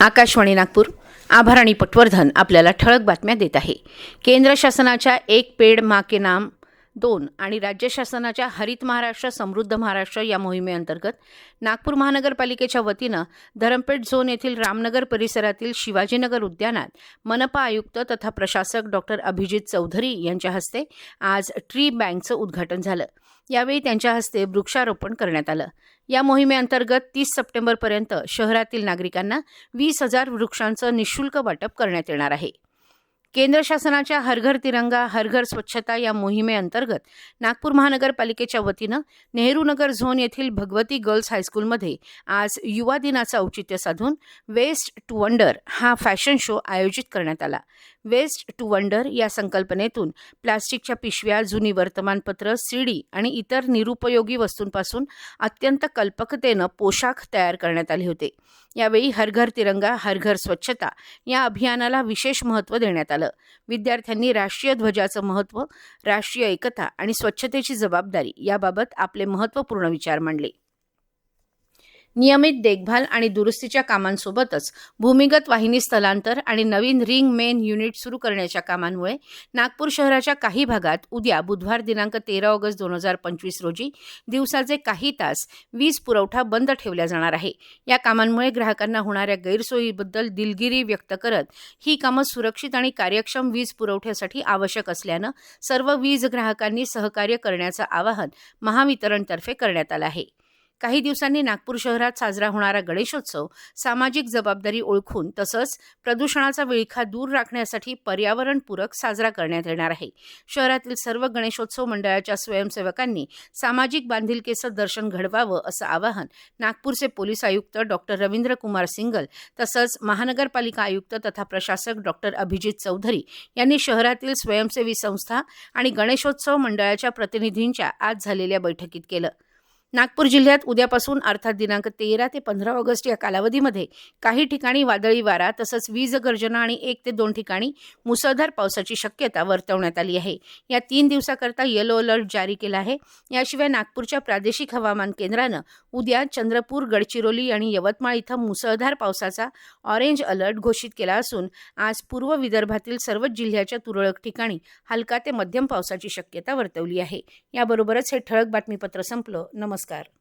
आकाशवाणी नागपूर. आभार आणि पटवर्धन आपल्याला ठळक बातम्या देत आहे. केंद्र शासनाच्या एक पेड मा के नाम दोन आणि राज्य शासनाच्या हरित महाराष्ट्र समृद्ध महाराष्ट्र या मोहिमेअंतर्गत नागपूर महानगरपालिकेच्या वतीनं धरमपेठ झोन येथील रामनगर परिसरातील शिवाजीनगर उद्यानात मनपा आयुक्त तथा प्रशासक डॉक्टर अभिजित चौधरी यांच्या हस्ते आज ट्री बँकचं उद्घाटन झालं. यावेळी त्यांच्या हस्ते वृक्षारोपण करण्यात आलं. या मोहिमेअंतर्गत तीस सप्टेंबरपर्यंत शहरातील नागरिकांना वीस हजार वृक्षांचं निशुल्क वाटप करण्यात येणार आहे. केंद्र शासनाच्या हर घर तिरंगा हर घर स्वच्छता या मोहिमेअंतर्गत नागपूर महानगरपालिकेच्या वतीनं नेहरू नगर झोन येथील भगवती गर्ल्स हायस्कूलमध्ये आज युवा दिनाचं औचित्य साधून वेस्ट टू वंडर हा फॅशन शो आयोजित करण्यात आला. वेस्ट टू वंडर या संकल्पनेतून प्लास्टिकच्या पिशव्या जुनी वर्तमानपत्र सीडी आणि इतर निरुपयोगी वस्तूंपासून अत्यंत कल्पकतेनं पोशाख तयार करण्यात आले होते. यावेळी हर घर तिरंगा हर घर स्वच्छता या अभियानाला विशेष महत्त्व देण्यात आलं. विद्यार्थ्यांनी राष्ट्रीय ध्वजाचं महत्त्व राष्ट्रीय एकता आणि स्वच्छतेची जबाबदारी याबाबत आपले महत्त्वपूर्ण विचार मांडले. नियमित देखभाल आणि दुरुस्तीच्या कामांसोबतच भूमिगत वाहिनी स्थलांतर आणि नवीन रिंग मेन युनिट सुरू करण्याच्या कामांमुळे नागपूर शहराच्या काही भागात उद्या बुधवार दिनांक तेरा ऑगस्ट दोन हजार पंचवीस रोजी दिवसाचे काही तास वीज पुरवठा बंद ठेवला जाणार आहे. या कामांमुळे ग्राहकांना होणाऱ्या गैरसोयीबद्दल दिलगिरी व्यक्त करत ही कामं सुरक्षित आणि कार्यक्षम वीज पुरवठ्यासाठी आवश्यक असल्यानं सर्व वीज ग्राहकांनी सहकार्य करण्याचं आवाहन महावितरणतर्फे करण्यात आलं आहे. काही दिवसांनी नागपूर शहरात साजरा होणारा गणेशोत्सव सामाजिक जबाबदारी ओळखून तसंच प्रदूषणाचा विळखा दूर राखण्यासाठी पर्यावरणपूरक साजरा करण्यात येणार आहे. शहरातील सर्व गणेशोत्सव मंडळाच्या स्वयंसेवकांनी सामाजिक बांधिलकीचं दर्शन घडवावं असं आवाहन नागपूरचे पोलीस आयुक्त डॉक्टर रवींद्र कुमार सिंगल तसंच महानगरपालिका आयुक्त तथा प्रशासक डॉक्टर अभिजित चौधरी यांनी शहरातील स्वयंसेवी संस्था आणि गणेशोत्सव मंडळाच्या प्रतिनिधींच्या आज झालेल्या बैठकीत केलं. नागपूर जिल्ह्यात उद्यापासून अर्थात दिनांक तेरा ते पंधरा ऑगस्ट या कालावधीमध्ये काही ठिकाणी वादळी वारा तसंच वीज गर्जना आणि एक ते दोन ठिकाणी मुसळधार पावसाची शक्यता वर्तवण्यात आली आहे. या तीन दिवसाकरता येलो अलर्ट जारी केला आहे. याशिवाय नागपूरच्या प्रादेशिक हवामान केंद्रानं उद्या चंद्रपूर गडचिरोली आणि यवतमाळ इथं मुसळधार पावसाचा ऑरेंज अलर्ट घोषित केला असून आज पूर्व विदर्भातील सर्वच जिल्ह्याच्या तुरळक ठिकाणी हलका ते मध्यम पावसाची शक्यता वर्तवली आहे. याबरोबरच हे ठळक बातमीपत्र संपलं. नमस्कार. नमस्कार.